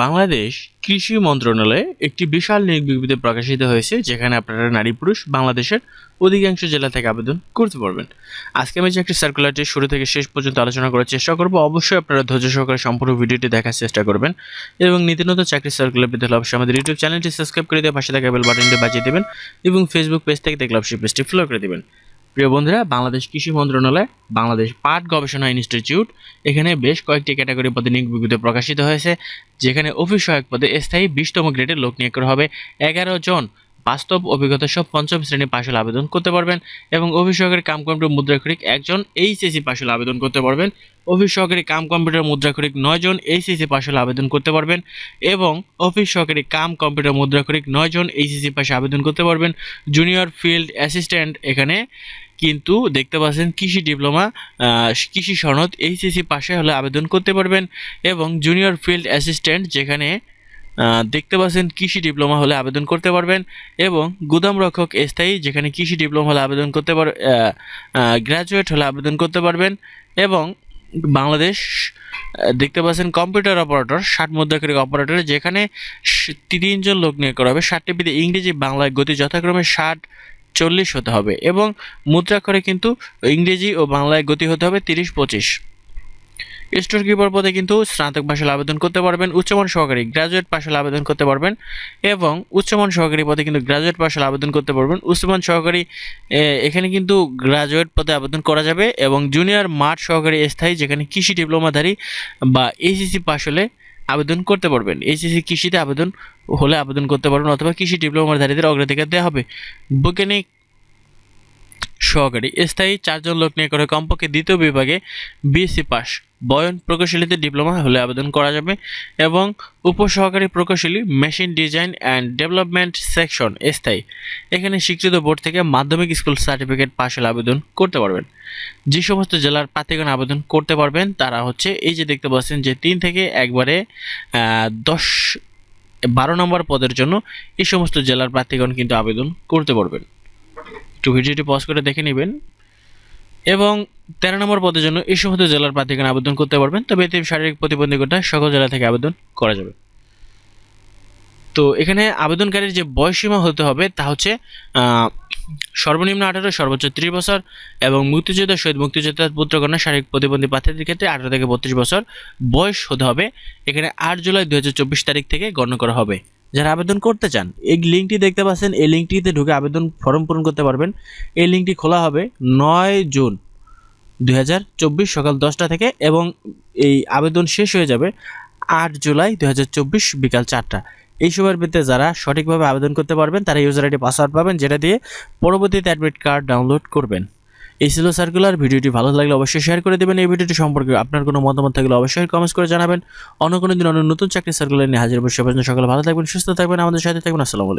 বাংলাদেশ কৃষি মন্ত্রণালয়ে একটি বিশাল নিয়োগ বিজ্ঞপ্তি প্রকাশিত হয়েছে, যেখানে আপনারা নারী পুরুষ বাংলাদেশের অধিকাংশ জেলা থেকে আবেদন করতে পারবেন। আজকে আমি যে একটি সার্কুলারটি শুরু থেকে শেষ পর্যন্ত আলোচনা করার চেষ্টা করব, অবশ্যই আপনারা ধৈর্য সহকারে সম্পূর্ণ ভিডিওটি দেখার চেষ্টা করবেন এবং নীতি নতুন চাকরি সার্কুলার পেতে হলে অবশ্যই আমাদের ইউটিউব চ্যানেলটি সাবস্ক্রাইব করে দিয়ে পাশে থাকা বেল বাটনটি বাজিয়ে দেবেন এবং ফেসবুক পেজ থেকে দেখলে অবশ্যই পেজটি ফলো করে দেবেন। প্রিয় বন্ধুরা, বাংলাদেশ কৃষি মন্ত্রণালয়, বাংলাদেশ পাট গবেষণা ইনস্টিটিউট, এখানে বেশ কয়েকটি ক্যাটাগরি পদে নিয়োগ বিজ্ঞপ্তি প্রকাশিত হয়েছে, যেখানে অফিস সহায়ক পদে স্থায়ী বিশতম গ্রেডের লোক নিয়োগ করা হবে। এগারো জন বাস্তব অভিজ্ঞতা সব পঞ্চম শ্রেণি পাশে আবেদন করতে পারবেন এবং অফিস সহকারী কাম কম্পিউটার মুদ্রাক্ষরিক একজন এইচএসি পাশে আবেদন করতে পারবেন। অফিস সহকারী কাম কম্পিউটার মুদ্রাক্ষরিক নয় জন এইচএসি পাশে আবেদন করতে পারবেন এবং অফিস সহকারী কাম কম্পিউটার মুদ্রাক্ষরিক নয় জন এইচএসি পাশে আবেদন করতে পারবেন। জুনিয়র ফিল্ড অ্যাসিস্ট্যান্ট এখানে কিন্তু দেখতে পাচ্ছেন কৃষি ডিপ্লোমা কৃষি সনদ এইচএসি পাশে হলে আবেদন করতে পারবেন এবং জুনিয়র ফিল্ড অ্যাসিস্ট্যান্ট যেখানে দেখতে পাচ্ছেন কৃষি ডিপ্লোমা হলে আবেদন করতে পারবেন এবং গুদাম রক্ষক স্থায়ী যেখানে কৃষি ডিপ্লোমা হলে আবেদন করতে পার গ্র্যাজুয়েট হলে আবেদন করতে পারবেন এবং বাংলাদেশ দেখতে পাচ্ছেন কম্পিউটার অপারেটর ষাট মুদ্রাক্ষরিক অপারেটর যেখানে তিনজন লোক নিয়োগ করা হবে। ষাটটি বিধি ইংরেজি, বাংলায় গতি যথাক্রমে ষাট চল্লিশ হতে হবে এবং মুদ্রাক্ষরে কিন্তু ইংরেজি ও বাংলায় গতি হতে হবে তিরিশ পঁচিশ। স্টোর কিপার পদে কিন্তু স্নাতক পাশে আবেদন করতে পারবেন, উচ্চমান সহকারী গ্রাজুয়েট পাশে আবেদন করতে পারবেন এবং উচ্চমান সহকারী পদে কিন্তু গ্রাজুয়েট পাশে আবেদন করতে পারবেন। উচ্চমান সহকারী এখানে কিন্তু গ্রাজুয়েট পদে আবেদন করা যাবে এবং জুনিয়র মাঠ সহকারী স্থায়ী যেখানে কৃষি ডিপ্লোমাধারী বা এইচএসি পাশ হলে আবেদন করতে পারবেন। এইচএসসি কৃষিতে আবেদন হলে আবেদন করতে পারবেন অথবা কৃষি ডিপ্লোমার ডিপ্লোমাধারীদের অগ্রাধিকার দেওয়া হবে। বৈজ্ঞানিক সহকারী স্থায়ী চারজন লোক নিয়ে করে কমপক্ষে দ্বিতীয় বিভাগে বিএসসি পাস। বয়ন প্রকৌশলীতে ডিপ্লোমা হলে আবেদন করা যাবে এবং উপসহকারী প্রকৌশলী, machine design and development section স্থায়ী। এখানে স্বীকৃত বোর্ড থেকে মাধ্যমিক স্কুল সার্টিফিকেট পাশ হলে আবেদন করতে পারবেন। যে সমস্ত জেলার প্রার্থীগণ আবেদন করতে পারবেন, তারা হচ্ছে এই যে দেখতে পাচ্ছেন যে তিন থেকে একবারে দশ, বারো নম্বর পদের জন্য এই সমস্ত জেলার প্রার্থীগণ কিন্তু আবেদন করতে পারবেন। একটু ভিডিওটি পজ করে দেখে নেবেন। এবং তেরো নম্বর পদের জন্য এই সমস্ত জেলার প্রার্থীগণ আবেদন করতে পারবেন, তবে এতে শারীরিক প্রতিবন্ধকতা সকল জেলা থেকে আবেদন করা যাবে। তো এখানে আবেদনকারীর যে বয়সসীমা হতে হবে তা হচ্ছে সর্বনিম্ন আঠারো, সর্বোচ্চ ত্রিশ বছর এবং মুক্তিযোদ্ধা, শহীদ মুক্তিযোদ্ধা পুত্রকন্যা, শারীরিক প্রতিবন্ধী প্রার্থীদের ক্ষেত্রে আঠারো থেকে বত্রিশ বছর বয়স হতে হবে। এখানে আট জুলাই দু হাজার চব্বিশ তারিখ থেকে গণ্য করা হবে। যারা আবেদন করতে চান, এই লিঙ্কটি দেখতে পাচ্ছেন, এই লিঙ্কটিতে ঢুকে আবেদন ফর্ম পূরণ করতে পারবেন। এই লিঙ্কটি খোলা হবে নয় জুন দু হাজার চব্বিশ সকাল দশটা থেকে এবং এই আবেদন শেষ হয়ে যাবে আট জুলাই দু হাজার চব্বিশ বিকাল চারটা। এই সময়ের ভিত্তিতে যারা সঠিকভাবে আবেদন করতে পারবেন, তারা ইউজার আইডি পাসওয়ার্ড পাবেন, যেটা দিয়ে পরবর্তীতে অ্যাডমিট কার্ড ডাউনলোড করবেন। এই ছিল সার্কুলার ভিডিওটি ভালো লাগলে অবশ্যই শেয়ার করে দেবেন। এই ভিডিওটি সম্পর্কে আপনার কোনো মতামত থাকলে অবশ্যই কমেন্টস করে জানাবেন। অন্য কোনো দিন অন্য নতুন চাকরি সার্কুলার নিয়ে হাজির অবশ্যই সকালে ভালো থাকবেন, সুস্থ থাকবেন, আমাদের সাথে থাকবেন, আসসালামু